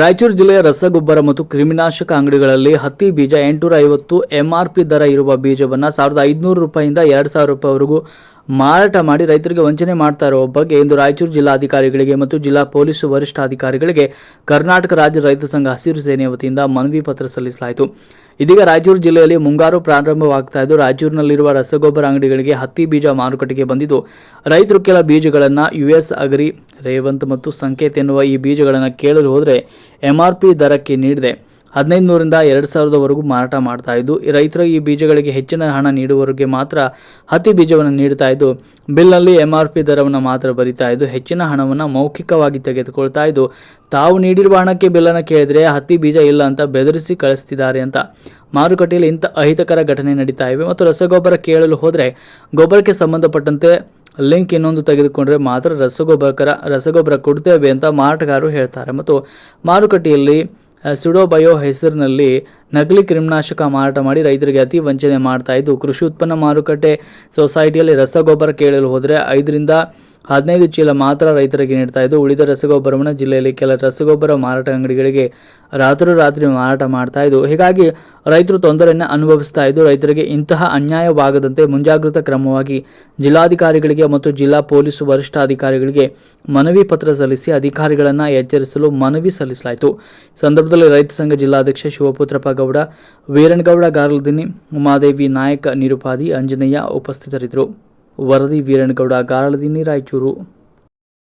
ರಾಯಚೂರು ಜಿಲ್ಲೆಯ ರಸಗೊಬ್ಬರ ಮತ್ತು ಕ್ರಿಮಿನಾಶಕ ಅಂಗಡಿಗಳಲ್ಲಿ ಹತ್ತಿ ಬೀಜ ಎಂಟುನೂರ ಐವತ್ತು ಎಂಆರ್ಪಿ ದರ ಇರುವ ಬೀಜವನ್ನು ಸಾವಿರದ ಐದುನೂರು ರೂಪಾಯಿಂದ ಎರಡು ಸಾವಿರ ರೂಪಾಯಿವರೆಗೂ ಮಾರಾಟ ಮಾಡಿ ರೈತರಿಗೆ ವಂಚನೆ ಮಾಡ್ತಾ ಇರುವ ಬಗ್ಗೆ ಇಂದು ರಾಯಚೂರು ಜಿಲ್ಲಾಧಿಕಾರಿಗಳಿಗೆ ಮತ್ತು ಜಿಲ್ಲಾ ಪೊಲೀಸ್ ವರಿಷ್ಠಾಧಿಕಾರಿಗಳಿಗೆ ಕರ್ನಾಟಕ ರಾಜ್ಯ ರೈತ ಸಂಘ ಹಸಿರು ಸೇನೆ ವತಿಯಿಂದ ಮನವಿ ಪತ್ರ ಸಲ್ಲಿಸಲಾಯಿತು. ಇದೀಗ ರಾಯಚೂರು ಜಿಲ್ಲೆಯಲ್ಲಿ ಮುಂಗಾರು ಪ್ರಾರಂಭವಾಗ್ತಾ ಇದ್ದು, ರಾಯಚೂರಿನಲ್ಲಿರುವ ರಸಗೊಬ್ಬರ ಅಂಗಡಿಗಳಿಗೆ ಹತ್ತಿ ಬೀಜ ಮಾರುಕಟ್ಟೆಗೆ ಬಂದಿದ್ದು, ರೈತರು ಕೆಲ ಬೀಜಗಳನ್ನು ಯುಎಸ್ ಅಗ್ರಿ, ರೇವಂತ್ ಮತ್ತು ಸಂಕೇತ್ ಎನ್ನುವ ಈ ಬೀಜಗಳನ್ನು ಕೇಳಲು ಹೋದರೆ ಎಂಆರ್ಪಿ ದರಕ್ಕೆ ನೀಡಿದೆ. ಹದಿನೈದು ನೂರಿಂದ ಎರಡು ಸಾವಿರದವರೆಗೂ ಮಾರಾಟ ಮಾಡ್ತಾ ಇದ್ದು, ರೈತರು ಈ ಬೀಜಗಳಿಗೆ ಹೆಚ್ಚಿನ ಹಣ ನೀಡುವವರಿಗೆ ಮಾತ್ರ ಹತ್ತಿ ಬೀಜವನ್ನು ನೀಡ್ತಾ ಇದ್ದು, ಬಿಲ್ನಲ್ಲಿ ಎಂ ಆರ್ ಪಿ ದರವನ್ನು ಮಾತ್ರ ಬರಿತಾ ಇದ್ದು, ಹೆಚ್ಚಿನ ಹಣವನ್ನು ಮೌಖಿಕವಾಗಿ ತೆಗೆದುಕೊಳ್ತಾ ಇದ್ದು, ತಾವು ನೀಡಿರುವ ಹಣಕ್ಕೆ ಬಿಲ್ಲನ್ನು ಕೇಳಿದರೆ ಹತ್ತಿ ಬೀಜ ಇಲ್ಲ ಅಂತ ಬೆದರಿಸಿ ಕಳಿಸ್ತಿದ್ದಾರೆ ಅಂತ. ಮಾರುಕಟ್ಟೆಯಲ್ಲಿ ಇಂಥ ಅಹಿತಕರ ಘಟನೆ ನಡೀತಾ ಇವೆ. ಮತ್ತು ರಸಗೊಬ್ಬರ ಕೇಳಲು ಹೋದರೆ ಗೊಬ್ಬರಕ್ಕೆ ಸಂಬಂಧಪಟ್ಟಂತೆ ಲಿಂಕ್ ಇನ್ನೊಂದು ತೆಗೆದುಕೊಂಡರೆ ಮಾತ್ರ ರಸಗೊಬ್ಬರಕರ, ರಸಗೊಬ್ಬರ ಕೊಡ್ತೇವೆ ಅಂತ ಮಾರಾಟಗಾರರು ಹೇಳ್ತಾರೆ. ಮತ್ತು ಮಾರುಕಟ್ಟೆಯಲ್ಲಿ ಸುಡೋಬಯೋ ಹೆಸರಿನಲ್ಲಿ ನಕಲಿ ಕ್ರಿಮಿನಾಶಕ ಮಾರಾಟ ಮಾಡಿ ರೈತರಿಗೆ ಅತಿ ವಂಚನೆ ಮಾಡ್ತಾ ಇದ್ದು, ಕೃಷಿ ಉತ್ಪನ್ನ ಮಾರುಕಟ್ಟೆ ಸೊಸೈಟಿಯಲ್ಲಿ ರಸಗೊಬ್ಬರ ಕೇಳಲು ಹೋದರೆ ಐದರಿಂದ ಹದಿನೈದು ಚೀಲ ಮಾತ್ರ ರೈತರಿಗೆ ನೀಡ್ತಾ ಇದ್ದು, ಉಳಿದ ರಸಗೊಬ್ಬರವನ್ನು ಜಿಲ್ಲೆಯಲ್ಲಿ ಕೆಲ ರಸಗೊಬ್ಬರ ಮಾರಾಟ ಅಂಗಡಿಗಳಿಗೆ ರಾತ್ರೋರಾತ್ರಿ ಮಾರಾಟ ಮಾಡ್ತಾ ಇದ್ದು, ಹೀಗಾಗಿ ರೈತರು ತೊಂದರೆಯನ್ನು ಅನುಭವಿಸ್ತಾ ಇದ್ದು, ರೈತರಿಗೆ ಇಂತಹ ಅನ್ಯಾಯವಾಗದಂತೆ ಮುಂಜಾಗ್ರತಾ ಕ್ರಮವಾಗಿ ಜಿಲ್ಲಾಧಿಕಾರಿಗಳಿಗೆ ಮತ್ತು ಜಿಲ್ಲಾ ಪೊಲೀಸ್ ವರಿಷ್ಠಾಧಿಕಾರಿಗಳಿಗೆ ಮನವಿ ಪತ್ರ ಸಲ್ಲಿಸಿ ಅಧಿಕಾರಿಗಳನ್ನು ಎಚ್ಚರಿಸಲು ಮನವಿ ಸಲ್ಲಿಸಲಾಯಿತು. ಸಂದರ್ಭದಲ್ಲಿ ರೈತ ಸಂಘ ಜಿಲ್ಲಾಧ್ಯಕ್ಷ ಶಿವಪುತ್ರಪ್ಪ ಗೌಡ, ವೀರಣ್ಗೌಡ ಗಾರ್ಲದಿನಿ ಉಮಾದೇವಿ ನಾಯಕ, ನಿರುಪಾದಿ ಆಂಜನೇಯ ಉಪಸ್ಥಿತರಿದ್ದರು. ವರದಿ ವೀರಣ್ಣಗೌಡ ಗಾರಳದಿನ್ನಿ ರಾಯಚೂರು